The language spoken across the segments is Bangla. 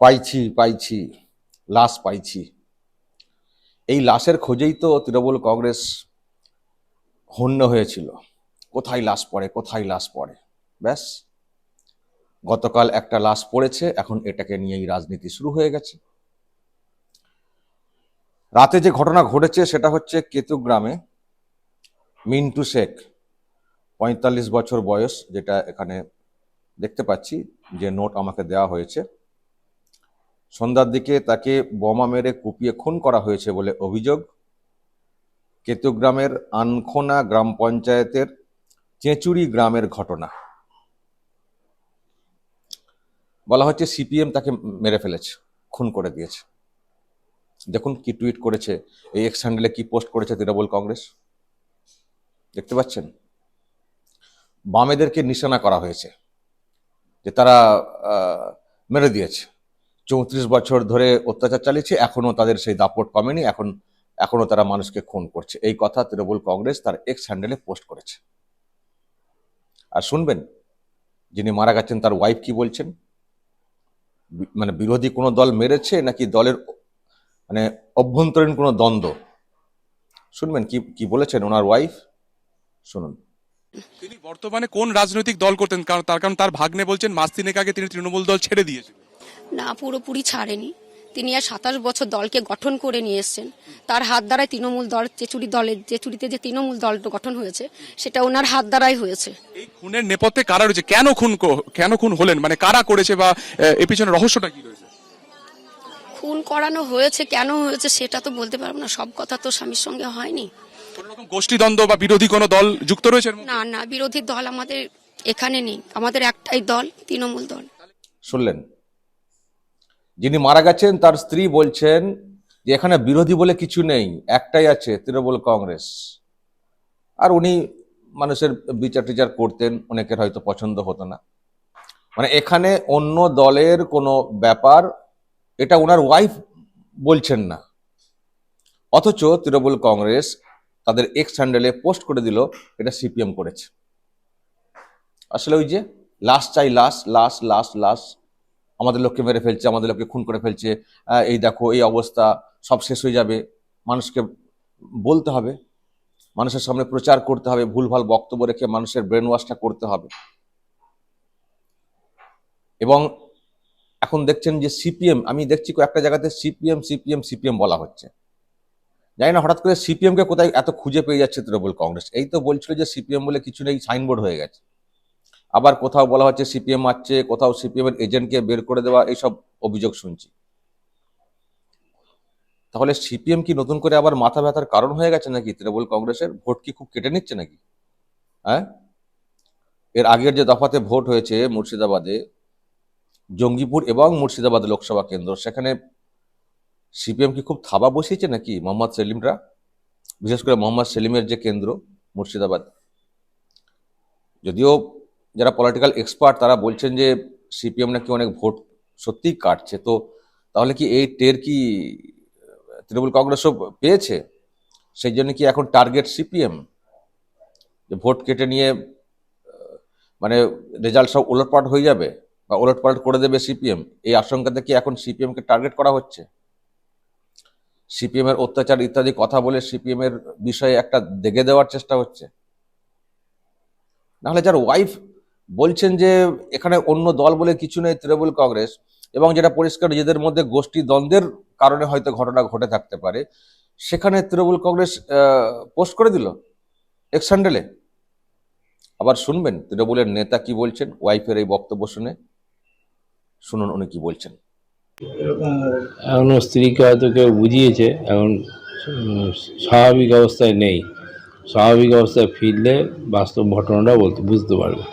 পাইছি পাইছি, লাশ পাইছি। এই লাশের খোঁজেই তো তৃণমূল কংগ্রেস হন্য হয়েছিল। কোথায় লাশ পড়ে, কোথায় লাশ পড়ে? ব্যাস। গতকাল একটা লাশ পড়েছে, এখন এটাকে নিয়েই রাজনীতি শুরু হয়ে গেছে। রাতে যে ঘটনা ঘটেছে সেটা হচ্ছে কেতু গ্রামে মিন্টু শেখ, পঁয়তাল্লিশ বছর বয়স, যেটা এখানে দেখতে পাচ্ছি যে নোট আমাকে দেওয়া হয়েছে। সন্ধ্যার দিকে তাকে বোমা মেরে কুপিয়ে খুন করা হয়েছে বলে অভিযোগ। কেতুগ্রামের আনখোনা গ্রাম পঞ্চায়েতের চেঁচুড়ি গ্রামের ঘটনা। বলা হচ্ছে সিপিএম তাকে মেরে ফেলেছে, খুন করে দিয়েছে। দেখুন কি টুইট করেছে, এই এক্স হ্যান্ডেলে কি পোস্ট করেছে তৃণমূল কংগ্রেস। দেখতে পাচ্ছেন? বামেদেরকে নিশানা করা হয়েছে যে তারা মেরে দিয়েছে। চৌত্রিশ বছর ধরে অত্যাচার চালিয়েছে, এখনও তাদের সেই দাপট কমেনি, এখন, এখনও তারা মানুষকে খুন করছে। এই কথা তৃণমূল কংগ্রেস তার এক্স হ্যান্ডেলে পোস্ট করেছে। আর শুনবেন, যিনি মারা গেছেন তার ওয়াইফ কি বলছেন? মানে বিরোধী কোনো দল মেরেছে নাকি দলের মানে অভ্যন্তরীণ কোনো দ্বন্দ্ব? শুনবেন কি কি বলেছেন ওনার ওয়াইফ শুনুন। তিনি বর্তমানে কোন রাজনৈতিক দল করতেন? কারণ তার কারণ তার ভাগ্নে বলছেন মাস তিনেক আগে তিনি তৃণমূল দল ছেড়ে দিয়েছেন না পুরোপুরি ছাড়েনি। তিনি আর সাতাশ বছর দলকে গঠন করে নিয়ে এসছেন। তার হাত দ্বারাই তৃণমূল দল চেচুড়ি দলের চেচুড়িতে যে তৃণমূল দল গঠন হয়েছে সেটা ওনার হাত দ্বারাই হয়েছে। এই খুনের নেপথ্যে কারা রয়েছে? কেন খুন কেন খুন হলেন? মানে কারা করেছে বা এর পিছনে রহস্যটা কি রয়েছে? খুন করানো হয়েছে কেন হয়েছে সেটা তো বলতে পারব না। সব কথা তো স্বামীর সঙ্গে হয়নি। কোন রকম গোষ্ঠীদ্বন্দ্ব বা বিরোধী কোনো দল যুক্ত রয়েছে এর মধ্যে? না না বিরোধী দল আমাদের এখানে নেই। আমাদের একটাই দল তৃণমূল দল। শুনলেন যিনি মারা গেছেন, তার স্ত্রী বলছেন যে, এখানে বিরোধী বলে কিছু নেই, একটাই আছে, তৃণমূল কংগ্রেস। আর উনি মানুষের বিচার টিচার করতেন, অনেকের হয়তো পছন্দ হতো না। মানে এখানে অন্য দলের কোনো ব্যাপার, এটা ওনার ওয়াইফ বলছেন না। অথচ তৃণমূল কংগ্রেস তাদের এক্স হ্যান্ডেলে পোস্ট করে দিল, এটা সিপিএম করেছে। আসলে ওই যে লাশ চাই লাশ লাশ লাশ লাশ আমাদের লোককে মেরে ফেলছে, আমাদের লোককে খুন করে ফেলছে এই দেখো, এই অবস্থা, সব শেষ হয়ে যাবে। মানুষকে বলতে হবে, মানুষের সামনে প্রচার করতে হবে, ভুলভাল বক্তব্য রেখে মানুষের ব্রেন ওয়াশটা করতে হবে। এবং এখন দেখছেন যে সিপিএম, আমি দেখছি একটা জায়গাতে সিপিএম সিপিএম সিপিএম বলা হচ্ছে। জানি না, হঠাৎ করে সিপিএম কে কোথায় এত খুঁজে পেয়ে যাচ্ছে তৃণমূল কংগ্রেস। এই তো বলছিল যে সিপিএম বলে কিছু নেই, সাইনবোর্ড হয়ে গেছে। আবার কোথাও বলা হচ্ছে সিপিএম আছে কোথাও সিপিএম এর এজেন্টকে বের করে দেওয়া, এইসব অভিযোগ শুনছি। তাহলে সিপিএম কি নতুন করে আবার মাথা ব্যথার কারণ হয়ে গেছে নাকি তৃণমূল কংগ্রেসের? ভোট কি খুব কেটে নিচ্ছে নাকি? হ্যাঁ? এর আগের যে দফাতে ভোট হয়েছে মুর্শিদাবাদে, জঙ্গিপুর এবং মুর্শিদাবাদ লোকসভা কেন্দ্র, সেখানে সিপিএম কি খুব থাবা বসিয়েছে নাকি মোহাম্মদ সেলিমরা? বিশেষ করে মোহাম্মদ সেলিমের যে কেন্দ্র মুর্শিদাবাদ। যদিও যারা পলিটিক্যাল এক্সপার্ট তারা বলছেন যে সিপিএম নাকি অনেক ভোট সত্যিই কাটছে। তো তাহলে কি এই টের কি তৃণমূল কংগ্রেসও পেয়েছে? সেই জন্য কি এখন টার্গেট সিপিএম যে ভোট কেটে নিয়ে মানে রেজাল্ট সব ওলটপালট হয়ে যাবে বা ওলটপালট করে দেবে সিপিএম এই আশঙ্কাতে কি এখন সিপিএমকে টার্গেট করা হচ্ছে? সিপিএমের অত্যাচার ইত্যাদি কথা বলে সিপিএম এর বিষয়ে একটা দেখে দেওয়ার চেষ্টা হচ্ছে। নাহলে যার ওয়াইফ বলছেন যে এখানে অন্য দল বলে কিছু নেই তৃণমূল কংগ্রেস, এবং যেটা পরিষ্কার নিজেদের মধ্যে গোষ্ঠী দ্বন্দ্বের কারণে হয়তো ঘটনা ঘটে থাকতে পারে। সেখানে তৃণমূল কংগ্রেস পোস্ট করে দিল এক্স হ্যান্ডেলে আবার শুনবেন তৃণমূলের নেতা কি বলছেন, ওয়াইফের এই বক্তব্য শুনে। শুনুন উনি কি বলছেন। এখনও স্ত্রীকে হয়তো কেউ বুঝিয়েছে, এখন স্বাভাবিক অবস্থায় নেই। স্বাভাবিক অবস্থায় ফিরলে বাস্তব ঘটনাটা বলতে, বুঝতে পারবে।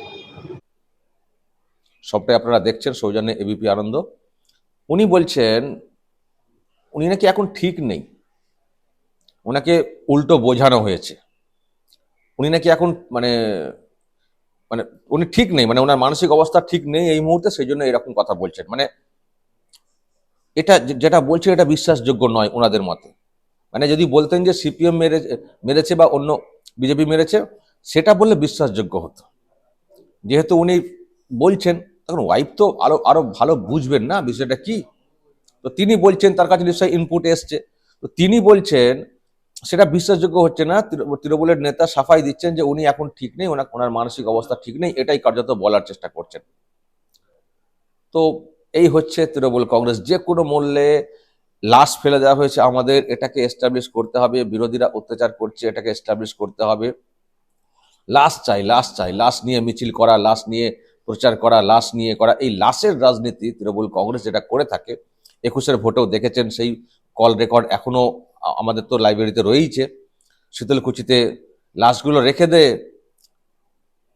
সবটাই আপনারা দেখছেন, সৌজন্যে এবিপি আনন্দ। উনি বলছেন, উনি নাকি এখন ঠিক নেই। ওনাকে উল্টো বোঝানো হয়েছে। উনি নাকি এখন মানে মানে উনি ঠিক নেই মানে ওনার মানসিক অবস্থা ঠিক নেই এই মুহূর্তে সেই জন্য এরকম কথা বলছেন। মানে এটা যেটা বলছে এটা বিশ্বাসযোগ্য নয় ওনাদের মতে। মানে যদি বলতেন যে সিপিএম মেরে, মেরেছে বা অন্য বিজেপি মেরেছে, সেটা বললে বিশ্বাসযোগ্য হতো। যেহেতু উনি বলছেন তখন ওয়াইফ তো আরও আরও ভালো বুঝবেন না বিষয়টা কি? তো তিনি বলছেন, তার কাছে নিশ্চয়ই ইনপুট এসছে। তো তিনি বলছেন, সেটা বিশ্বাসযোগ্য হচ্ছে না। তৃণমূলের নেতা সাফাই দিচ্ছেন যে উনি এখন ঠিক নেই, ওনার ওনার মানসিক অবস্থা ঠিক নেই, এটাই কার্যত বলার চেষ্টা করছেন। তো এই হচ্ছে তৃণমূল কংগ্রেস। যে কোনো মূল্যে লাশ ফেলে দেওয়া হয়েছে আমাদের, এটাকে এস্টাবলিশ করতে হবে। বিরোধীরা অত্যাচার করছে, এটাকে এস্টাবলিশ করতে হবে। লাশ চাই লাশ চাই, লাশ নিয়ে মিছিল করা, লাশ নিয়ে প্রচার করা, লাশ নিয়ে করা, এই লাশের রাজনীতি তৃণমূল কংগ্রেস যেটা করে থাকে, একুশের ভোটেও দেখেছেন সেই কল রেকর্ড এখনও আ- আমাদের তো লাইব্রেরিতে রয়েইছে। শীতলকুচিতে লাশগুলো রেখে দে,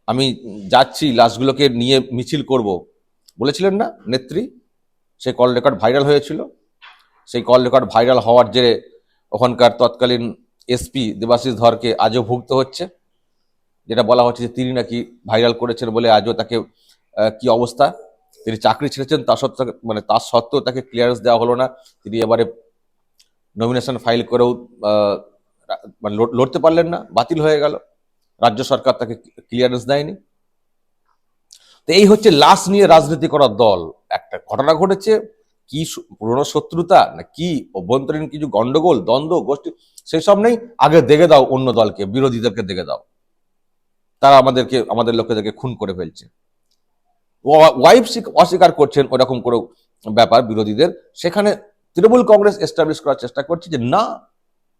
আমি যাচ্ছি, লাশগুলোকে নিয়ে মিছিল করব। বলেছিলেন না নেত্রী? সেই কল রেকর্ড ভাইরাল হয়েছিল। সেই কল রেকর্ড ভাইরাল হওয়ার জেরে ওখানকার তৎকালীন এসপি দেবাশিস ধরকে আজও ভুগতে হচ্ছে। যেটা বলা হচ্ছে যে তিনি নাকি ভাইরাল করেছেন বলে আজও তাকে কি অবস্থা? তিনি চাকরি ছেড়েছেন, তা সত্ত্বেও মানে তার সত্ত্বেও তাকে ক্লিয়ারেন্স দেওয়া হলো না। তিনি এবারে নমিনেশন ফাইল করেও মানে লড়তে পারলেন না, বাতিল হয়ে গেল। রাজ্য সরকার তাকে ক্লিয়ারেন্স দেয়নি। তো এই হচ্ছে লাশ নিয়ে রাজনীতি করার দল। একটা ঘটনা ঘটেছে, কি পুরনো শত্রুতা না কি অভ্যন্তরীণ কিছু গন্ডগোল, দ্বন্দ্ব, গোষ্ঠী, সেসব নেই। আগে দেখে দাও অন্য দলকে, বিরোধীদেরকে দেখে দাও। তারা আমাদেরকে আমাদের লোকেদেরকে খুন করে ফেলছে। ওয়াইফ অস্বীকার করছেন ওরকম কোনো ব্যাপার বিরোধীদের। সেখানে তৃণমূল কংগ্রেস এস্টাবলিশ করার চেষ্টা করছে যে, না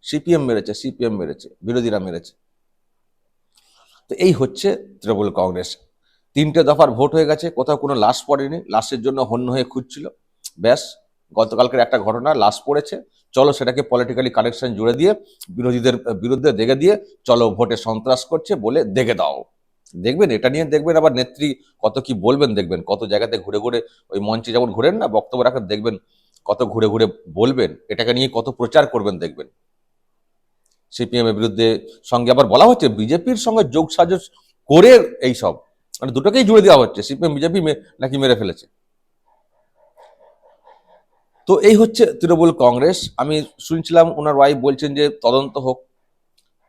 সিপিএম মেরেছে সিপিএম মেরেছে, বিরোধীরা মেরেছে। তো এই হচ্ছে তৃণমূল কংগ্রেস। তিনটে দফার ভোট হয়ে গেছে, কোথাও কোনো লাশ পড়েনি। লাশের জন্য হন্য হয়ে খুঁজছিল। ব্যাস, গতকালকের একটা ঘটনা, লাশ পড়েছে। চলো সেটাকে পলিটিক্যালি কানেকশন জুড়ে দিয়ে, বিরোধীদের বিরুদ্ধে দেখে দিয়ে, চলো ভোটে সন্ত্রাস করছে বলে দেখে দাও। দেখবেন, এটা নিয়ে দেখবেন আবার নেত্রী কত কি বলবেন দেখবেন, কত জায়গাতে ঘুরে ঘুরে ওই মঞ্চে যেমন ঘুরেন না, বক্তব্য রাখেন, দেখবেন কত ঘুরে ঘুরে বলবেন, এটাকে নিয়ে কত প্রচার করবেন দেখবেন। সিপিএম এর বিরুদ্ধে সঙ্গে আবার বলা হচ্ছে, বিজেপির সঙ্গে যোগ সাজস করে এই সব মানে দুটোকেই জুড়ে দেওয়া হচ্ছে, সিপিএম, বিজেপি নাকি মেরে ফেলেছে। তো এই হচ্ছে তৃণমূল কংগ্রেস, আমি শুনছিলাম ওনার ওয়াইফ বলছেন যে তদন্ত হোক,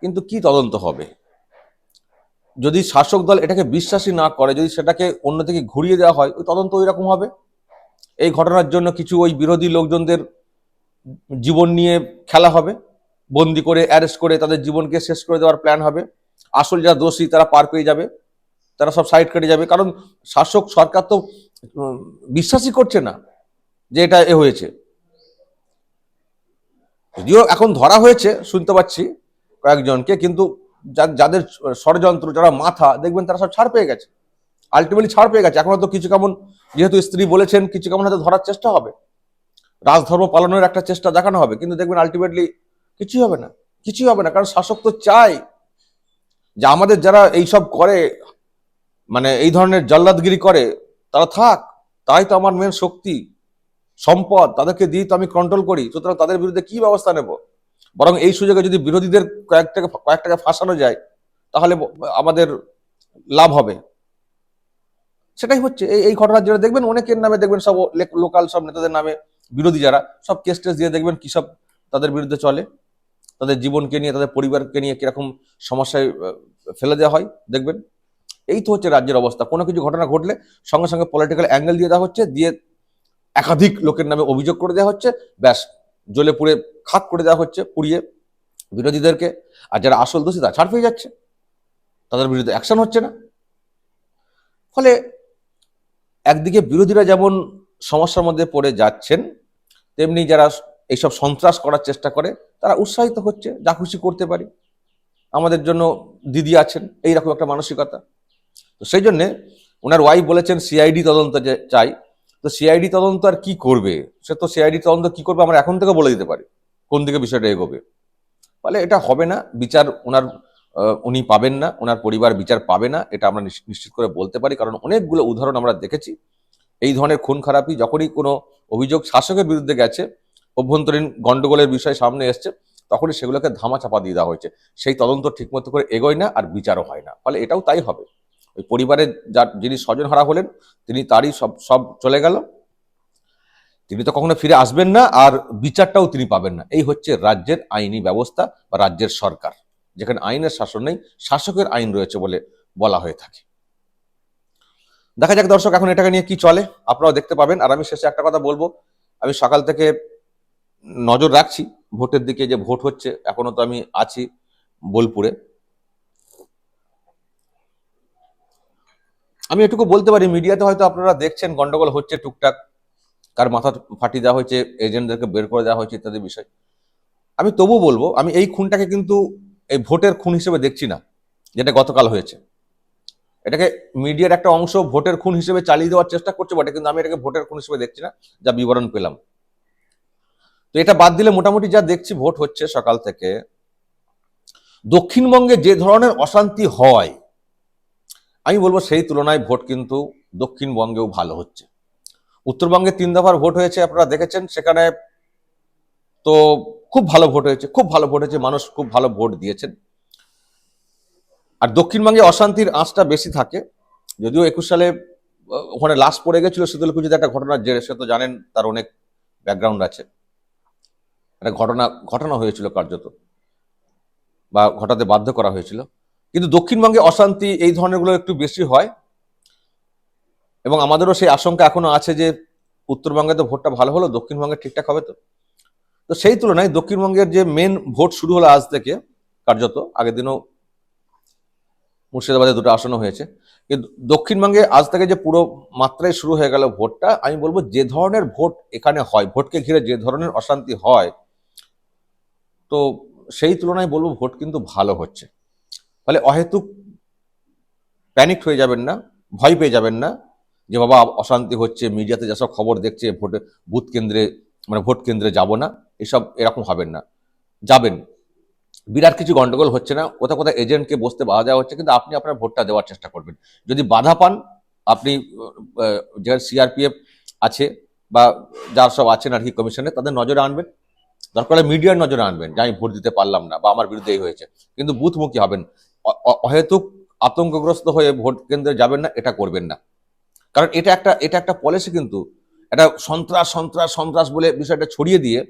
কিন্তু কি তদন্ত হবে? যদি শাসক দল এটাকে বিশ্বাসী না করে, যদি সেটাকে অন্যদিকে ঘুরিয়ে দেওয়া হয়, ওই তদন্ত ওই রকম হবে। এই ঘটনার জন্য কিছু ওই বিরোধী লোকজনদের জীবন নিয়ে খেলা হবে। বন্দি করে, অ্যারেস্ট করে তাদের জীবনকে শেষ করে দেওয়ার প্ল্যান হবে। আসল যারা দোষী, তারা পার পেয়ে যাবে। তারা সব সাইড কেটে যাবে। কারণ শাসক সরকার তো বিশ্বাসই করছে না যে এটা এ হয়েছে। যদিও এখন ধরা হয়েছে, শুনতে পাচ্ছি কয়েকজনকে, কিন্তু যাদের ষড়যন্ত্র, যারা মাথা, দেখবেন তারা সব ছাড় পেয়ে গেছে। আলটিমেটলি ছাড় পেয়ে গেছে। এখনও তো কিছু কেমন, যেহেতু স্ত্রী বলেছেন, কিছু কেমন হয়তো ধরার চেষ্টা হবে। রাজধর্ম পালনের একটা চেষ্টা দেখানো হবে, কিন্তু দেখবেন আলটিমেটলি কিছুই হবে না। কিছুই হবে না, কারণ শাসক তো চায় যে আমাদের যারা এইসব করে মানে এই ধরনের জল্লাদগিরি করে, তারা থাক। তাই তো আমার মেন শক্তি। সম্পদ, তাদেরকে দিয়ে তো আমি কন্ট্রোল করি। সুতরাং তাদের বিরুদ্ধে কি ব্যবস্থা নেব? বরং এই সুযোগে যদি বিরোধীদের কয়েকটাকে কয়েকটাকে ফাঁসানো যায়, তাহলে আমাদের লাভ হবে। সেটাই হচ্ছে। এই ঘটনার জন্য দেখবেন, অনেকের নামে দেখবেন সব লোকাল সব নেতাদের নামে বিরোধী যারা, সব কেস টেস দিয়ে দেখবেন কি সব তাদের বিরুদ্ধে চলে। তাদের জীবনকে নিয়ে, তাদের পরিবারকে নিয়ে কীরকম সমস্যায় ফেলে দেওয়া হয়, দেখবেন। এই তো হচ্ছে রাজ্যের অবস্থা। কোনো কিছু ঘটনা ঘটলে সঙ্গে সঙ্গে পলিটিক্যাল অ্যাঙ্গেল দিয়ে দেওয়া হচ্ছে, দিয়ে একাধিক লোকের নামে অভিযোগ করে দেওয়া হচ্ছে, ব্যাস। জ্বলে পুড়ে খাক করে দেওয়া হচ্ছে পুড়িয়ে বিরোধীদেরকে। আর যারা আসল দোষী তারা ছাড় পেয়ে যাচ্ছে। তাদের বিরুদ্ধে অ্যাকশন হচ্ছে না। ফলে একদিকে বিরোধীরা যেমন সমস্যার মধ্যে পড়ে যাচ্ছেন, তেমনি যারা এইসব সন্ত্রাস করার চেষ্টা করে, তারা উৎসাহিত হচ্ছে, যা খুশি করতে পারি। আমাদের জন্য দিদি আছেন, এইরকম একটা মানসিকতা। তো সেই জন্যে ওনার ওয়াইফ বলেছেন সিআইডি তদন্ত যে চাই। তো সিআইডি তদন্ত আর কি করবে? সে তো সিআইডি তদন্ত কি করবে আমরা এখন থেকে বলে দিতে পারি, কোন দিকে বিষয়টা এগোবে। ফলে এটা হবে না, বিচার ওনার উনি পাবেন না, ওনার পরিবার বিচার পাবে না, এটা আমরা নিশ- নিশ্চিত করে বলতে পারি, কারণ অনেকগুলো উদাহরণ আমরা দেখেছি। এই ধরনের খুন খারাপি যখনই কোনো অভিযোগ শাসকের বিরুদ্ধে গেছে, অভ্যন্তরীণ গন্ডগোলের বিষয় সামনে এসছে, তখনই সেগুলোকে ধামা চাপা দিয়ে দেওয়া হয়েছে। সেই তদন্ত ঠিকমতো করে এগোয় না আর বিচারও হয় না। ফলে এটাও তাই হবে। ওই পরিবারের যার, যিনি স্বজন হারা হলেন, তিনি তারই সব সব চলে গেল। তিনি তো কখনো ফিরে আসবেন না, আর বিচারটাও তিনি পাবেন না। এই হচ্ছে রাজ্যের আইনি ব্যবস্থা বা রাজ্যের সরকার, যেখানে আইনের শাসন নেই, শাসকের আইন রয়েছে বলে বলা হয়ে থাকে। দেখা যাক দর্শক, এখন এটাকে নিয়ে কি চলে, আপনারাও দেখতে পাবেন। আর আমি শেষে একটা কথা বলব, আমি সকাল থেকে নজর রাখছি, ভোটের দিকে যে ভোট হচ্ছে, এখনও তো আমি আছি বোলপুরে। আমি এটুকু বলতে পারি, মিডিয়াতে হয়তো আপনারা দেখছেন, গন্ডগোল হচ্ছে টুকটাক, কার মাথা ফাটিয়ে দেওয়া হয়েছে, এজেন্টদেরকে বের করে দেওয়া হয়েছে ইত্যাদি বিষয়। আমি তবু বলব, আমি এই খুনটাকে কিন্তু এই ভোটের খুন হিসেবে দেখছি না, যেটা গতকাল হয়েছে। এটাকে মিডিয়ার একটা অংশ ভোটের খুন হিসেবে চালিয়ে দেওয়ার চেষ্টা করছে, বটে, কিন্তু আমি এটাকে ভোটের খুন হিসেবে দেখছি না, যা বিবরণ পেলাম। তো এটা বাদ দিলে মোটামুটি যা দেখছি, ভোট হচ্ছে সকাল থেকে, দক্ষিণবঙ্গে যে ধরনের অশান্তি হয় আমি বলব সেই তুলনায় ভোট কিন্তু দক্ষিণবঙ্গেও ভালো হচ্ছে। উত্তরবঙ্গে তিন দফার ভোট হয়েছে, আপনারা দেখেছেন, সেখানে তো খুব ভালো ভোট হয়েছে, খুব ভালো ভোট হয়েছে, মানুষ খুব ভালো ভোট দিয়েছেন। আর দক্ষিণবঙ্গে অশান্তির আঁচটা বেশি থাকে, যদিও একুশ সালে ওখানে লাশ পড়ে গেছিল শীতলকুচিতে একটা ঘটনা জেরে সে তো জানেন, তার অনেক ব্যাকগ্রাউন্ড আছে। একটা ঘটনা ঘটনা হয়েছিল কার্যত, বা ঘটাতে বাধ্য করা হয়েছিল। কিন্তু দক্ষিণবঙ্গে অশান্তি এই ধরনেরগুলো একটু বেশি হয়। এবং আমাদেরও সেই আশঙ্কা এখনও আছে যে উত্তরবঙ্গে তো ভোটটা ভালো হলো, দক্ষিণবঙ্গে ঠিকঠাক হবে তো। তো সেই তুলনায় দক্ষিণবঙ্গের যে মেন ভোট শুরু হলো আজ থেকে, কার্যত, আগের দিনও মুর্শিদাবাদে দুটো আসনও হয়েছে, কিন্তু দক্ষিণবঙ্গে আজ থেকে যে পুরো মাত্রায় শুরু হয়ে গেল ভোটটা, আমি বলব যে ধরনের ভোট এখানে হয়, ভোটকে ঘিরে যে ধরনের অশান্তি হয়, তো সেই তুলনায় বলব ভোট কিন্তু ভালো হচ্ছে। ফলে অহেতুক প্যানিক হয়ে যাবেন না ভয় পেয়ে যাবেন না যে বাবা অশান্তি হচ্ছে মিডিয়াতে যেসব খবর দেখছে ভোটে বুথ কেন্দ্রে মানে ভোট কেন্দ্রে যাব না এসব এরকম হবেন না। যাবেন। বিরাট কিছু গন্ডগোল হচ্ছে না কোথাও কোথাও এজেন্টকে বসতে বাধা দেওয়া হচ্ছে কিন্তু আপনি আপনার ভোটটা দেওয়ার চেষ্টা করবেন। যদি বাধা পান আপনি আহ, যে সিআরপিএফ আছে বা যার সব আছেন আর কি কমিশনে তাদের নজরে আনবেন। দরকার মিডিয়ার নজরে আনবেন যে আমি ভোট দিতে পারলাম না বা আমার বিরুদ্ধে এই হয়েছে। কিন্তু বুথমুখী হবেন। অহেতুক আতঙ্কগ্রস্ত হয়ে ভোট কেন্দ্রে যাবেন না, এটা করবেন না। কারণ এটা একটা এটা একটা পলিসি কিন্তু। এটা সন্ত্রাস সন্ত্রাস সন্ত্রাস বলে বিষয়টা ছড়িয়ে দিয়ে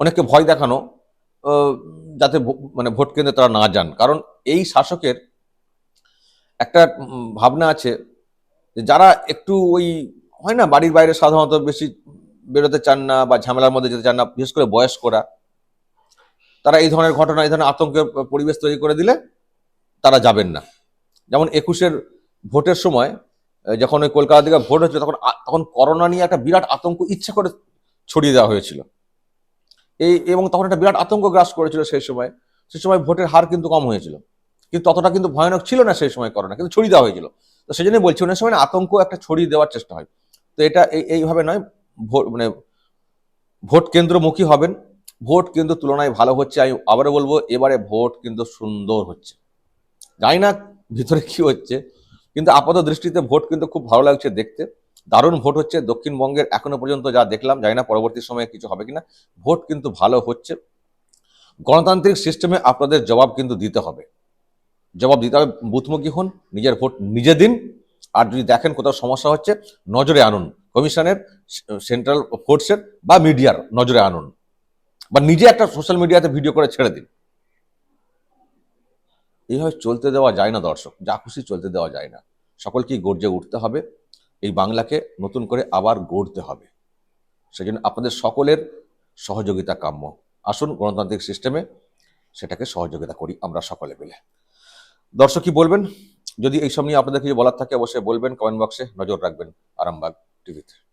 অনেককে ভয় দেখানো যাতে মানে ভোট কেন্দ্রে তারা না যান। কারণ এই শাসকের একটা ভাবনা আছে যারা একটু ওই, হয় না, বাড়ির বাইরে সাধারণত বেশি বেরোতে চান না বা ঝামেলার মধ্যে যেতে চান না, বিশেষ করে বয়স্করা, তারা এই ধরনের ঘটনা, এই ধরনের আতঙ্কের পরিবেশ তৈরি করে দিলে তারা যাবেন না। যেমন একুশের ভোটের সময় যখন ওই কলকাতা থেকে ভোট হচ্ছিল তখন তখন করোনা নিয়ে একটা বিরাট আতঙ্ক ইচ্ছে করে ছড়িয়ে দেওয়া হয়েছিল। এই, এবং তখন একটা বিরাট আতঙ্ক গ্রাস করেছিল সেই সময়। সেই সময় ভোটের হার কিন্তু কম হয়েছিল। কিন্তু ততটা কিন্তু ভয়ানক ছিল না সেই সময় করোনা, কিন্তু ছড়িয়ে দেওয়া হয়েছিল। তো সেই জন্যই বলছি, অনেক সময় না আতঙ্ক একটা ছড়িয়ে দেওয়ার চেষ্টা হয়। তো এটা এই, এইভাবে নয়, ভোট মানে ভোট কেন্দ্রমুখী হবেন। ভোট কিন্তু তুলনায় ভালো হচ্ছে। আমি আবারও বলব, এবারে ভোট কিন্তু সুন্দর হচ্ছে। জানি না ভিতরে কি হচ্ছে, কিন্তু আপাত দৃষ্টিতে ভোট কিন্তু খুব ভালো লাগছে দেখতে। দারুণ ভোট হচ্ছে, দক্ষিণবঙ্গের এখনও পর্যন্ত যা দেখলাম, জানি না পরবর্তী সময়ে কিছু হবে কিনা, ভোট কিন্তু ভালো হচ্ছে। গণতান্ত্রিক সিস্টেমে আপনাদের জবাব কিন্তু দিতে হবে। জবাব দিতে হবে, বুথমুখী হন, নিজের ভোট নিজে দিন, আর যদি দেখেন কোথাও সমস্যা হচ্ছে, নজরে আনুন। কমিশনের, সেন্ট্রাল ফোর্সের বা মিডিয়ার নজরে আনুন। বা নিজে একটা সোশ্যাল মিডিয়াতে ভিডিও করে ছেড়ে দিন। এইভাবে চলতে দেওয়া যায় না দর্শক, যা খুশি চলতে দেওয়া যায় না। সকলকেই গর্জে উঠতে হবে, এই বাংলাকে নতুন করে আবার গড়তে হবে। সেজন্য আপনাদের সকলের সহযোগিতা কাম্য। আসুন গণতান্ত্রিক সিস্টেমে সেটাকে সহযোগিতা করি আমরা সকলে মিলে। দর্শক কি বলবেন? যদি এইসব নিয়ে আপনাদের কিছু বলার থাকে, অবশ্যই বলবেন কমেন্ট বক্সে নজর রাখবেন, আরামবাগ টিভিতে